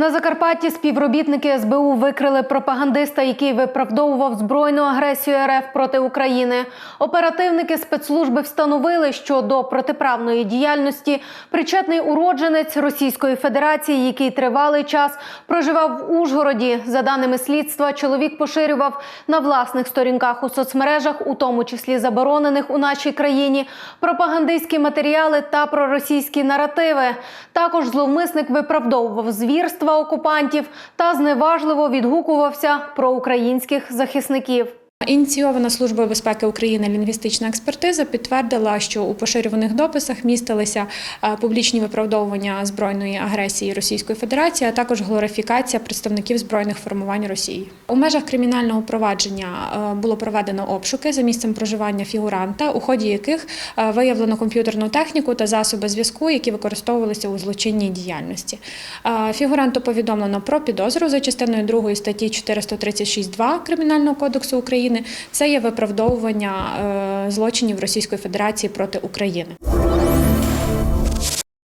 На Закарпатті співробітники СБУ викрили пропагандиста, який виправдовував збройну агресію РФ проти України. Оперативники спецслужби встановили, що до протиправної діяльності причетний уродженець Російської Федерації, який тривалий час проживав в Ужгороді. За даними слідства, чоловік поширював на власних сторінках у соцмережах, у тому числі заборонених у нашій країні, пропагандистські матеріали та проросійські наративи. Також зловмисник виправдовував звірства окупантів та зневажливо відгукувався про українських захисників. Ініційована Службою безпеки України лінгвістична експертиза підтвердила, що у поширюваних дописах містилися е, публічні виправдовування збройної агресії Російської Федерації, а також глорифікація представників збройних формувань Росії. У межах кримінального провадження е, було проведено обшуки за місцем проживання фігуранта, у ході яких е, виявлено комп'ютерну техніку та засоби зв'язку, які використовувалися у злочинній діяльності. Фігуранту повідомлено про підозру за частиною 2 статті 436.2 Кримінального кодексу України. Це є виправдовування е, злочинів Російської Федерації проти України.